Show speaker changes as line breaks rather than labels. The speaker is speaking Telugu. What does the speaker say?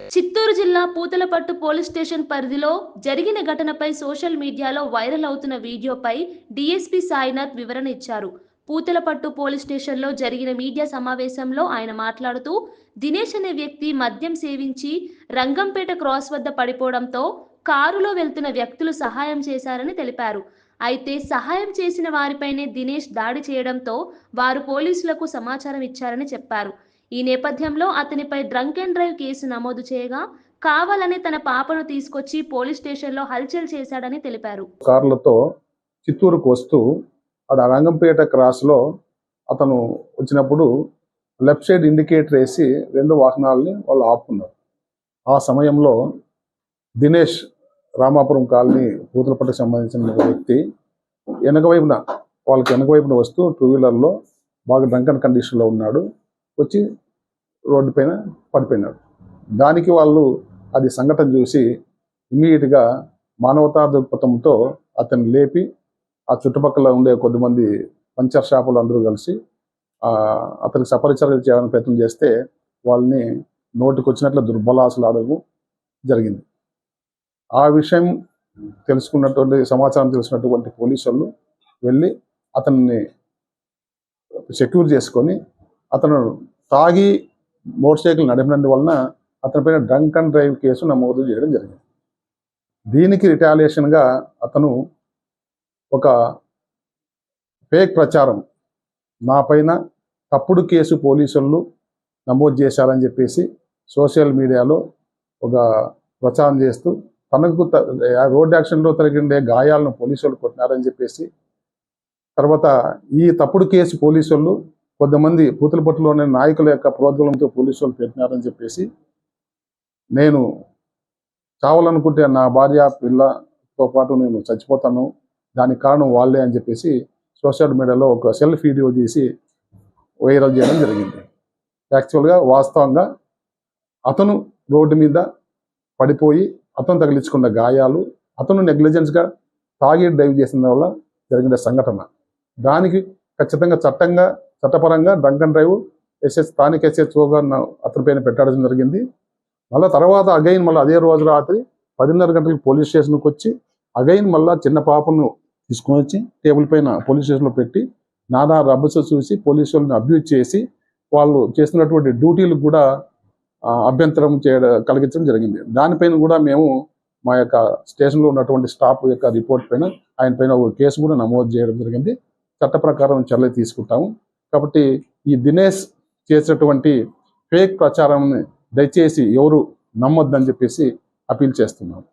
చిత్తూరు జిల్లా పూతలపట్టు పోలీస్ స్టేషన్ పరిధిలో జరిగిన ఘటనపై సోషల్ మీడియాలో వైరల్ అవుతున్న వీడియోపై డీఎస్పీ సాయినాథ్ వివరణ ఇచ్చారు. పూతలపట్టు పోలీస్ స్టేషన్లో జరిగిన మీడియా సమావేశంలో ఆయన మాట్లాడుతూ దినేష్ అనే వ్యక్తి మద్యం సేవించి రంగంపేట క్రాస్ వద్ద పడిపోవడంతో కారులో వెళ్తున్న వ్యక్తులు సహాయం చేశారని తెలిపారు. అయితే సహాయం చేసిన వారిపైనే దినేష్ దాడి చేయడంతో వారు పోలీసులకు సమాచారం ఇచ్చారని చెప్పారు. ఈ నేపథ్యంలో అతనిపై డ్రంక్ అండ్ డ్రైవ్ కేసు నమోదు చేయగా కావాలని తన పాపను తీసుకొచ్చి పోలీస్ స్టేషన్లో హల్చల్ చేశాడని తెలిపారు.
కార్లతో చిత్తూరుకు వస్తూ అక్కడ రంగంపేట క్రాస్లో అతను వచ్చినప్పుడు లెఫ్ట్ సైడ్ ఇండికేటర్ వేసి రెండు వాహనాలని వాళ్ళు ఆపుకున్నారు. ఆ సమయంలో దినేష్ రామాపురం కాలనీ పూతలపట్టుకు సంబంధించిన వ్యక్తి వెనక వైపున వాళ్ళకి వెనక వైపున వస్తూ టూ వీలర్లో బాగా డ్రంకన్ కండిషన్లో ఉన్నాడు. వచ్చి రోడ్డు పైన పడిపోయినాడు. దానికి వాళ్ళు అది సంఘటన చూసి ఇమీడియట్గా మానవతా దృక్పథంతో అతన్ని లేపి ఆ చుట్టుపక్కల ఉండే కొద్దిమంది పంచర్ షాపులు అందరూ కలిసి అతనికి సపరిచర్యలు చేయాలని ప్రయత్నం చేస్తే వాళ్ళని నోటికి వచ్చినట్లు దుర్బలాసులు ఆడము జరిగింది. ఆ విషయం తెలుసుకున్నటువంటి సమాచారం తెలిసినటువంటి పోలీసు వాళ్ళు వెళ్ళి అతన్ని సెక్యూర్ చేసుకొని అతను తాగి మోటార్ సైకిల్ నడిపినందు వలన అతనిపైన డ్రంక్ అండ్ డ్రైవ్ కేసు నమోదు చేయడం జరిగింది. దీనికి రిటాలియేషన్గా అతను ఒక ఫేక్ ప్రచారం నా పైన తప్పుడు కేసు పోలీసులు నమోదు చేశారని చెప్పేసి సోషల్ మీడియాలో ఒక ప్రచారం చేస్తూ తనకు రోడ్ యాక్షన్లో తగిన గాయాలను పోలీసులు కొట్టినారని చెప్పేసి తర్వాత ఈ తప్పుడు కేసు పోలీసులు కొంతమంది పూతలపట్టులోని నాయకుల యొక్క ప్రోద్బలంతో పోలీసులు పెట్టినారని చెప్పేసి నేను చావాలనుకుంటే నా భార్య పిల్లతో పాటు నేను చచ్చిపోతాను దానికి కారణం వాళ్ళే అని చెప్పేసి సోషల్ మీడియాలో ఒక సెల్ఫ్ వీడియో తీసి వైరల్ చేయడం జరిగింది. యాక్చువల్గా వాస్తవంగా అతను రోడ్డు మీద పడిపోయి అతను తగిలించుకున్న గాయాలు అతను నెగ్లిజెన్స్గా తాగి డ్రైవ్ చేసిన వల్ల జరిగిన సంఘటన. దానికి ఖచ్చితంగా చట్టంగా చట్టపరంగా డ్రంక్ అండ్ డ్రైవ్ ఎస్ఎస్ స్థానిక ఎస్హెచ్ఓగా అతని పైన పెట్టడం జరిగింది. మళ్ళీ తర్వాత అగైన్ మళ్ళీ అదే రోజు రాత్రి పదిన్నర గంటలకు పోలీస్ స్టేషన్కి వచ్చి అగైన్ మళ్ళీ చిన్న పాపను తీసుకొని వచ్చి టేబుల్ పైన పోలీస్ స్టేషన్లో పెట్టి నానా రబ్బస్ చూసి పోలీసు వాళ్ళని అబ్యూజ్ చేసి వాళ్ళు చేస్తున్నటువంటి డ్యూటీలు కూడా అభ్యంతరం చేయడం కలిగించడం జరిగింది. దానిపైన కూడా మేము మా యొక్క స్టేషన్లో ఉన్నటువంటి స్టాఫ్ యొక్క రిపోర్ట్ పైన ఆయన పైన ఒక కేసు కూడా నమోదు చేయడం జరిగింది. చట్ట ప్రకారం చర్యలు తీసుకుంటాము. కాబట్టి ఈ దినేష్ చేసినటువంటి ఫేక్ ప్రచారాన్ని దయచేసి ఎవరు నమ్మొద్దని చెప్పేసి అపీల్ చేస్తున్నాము.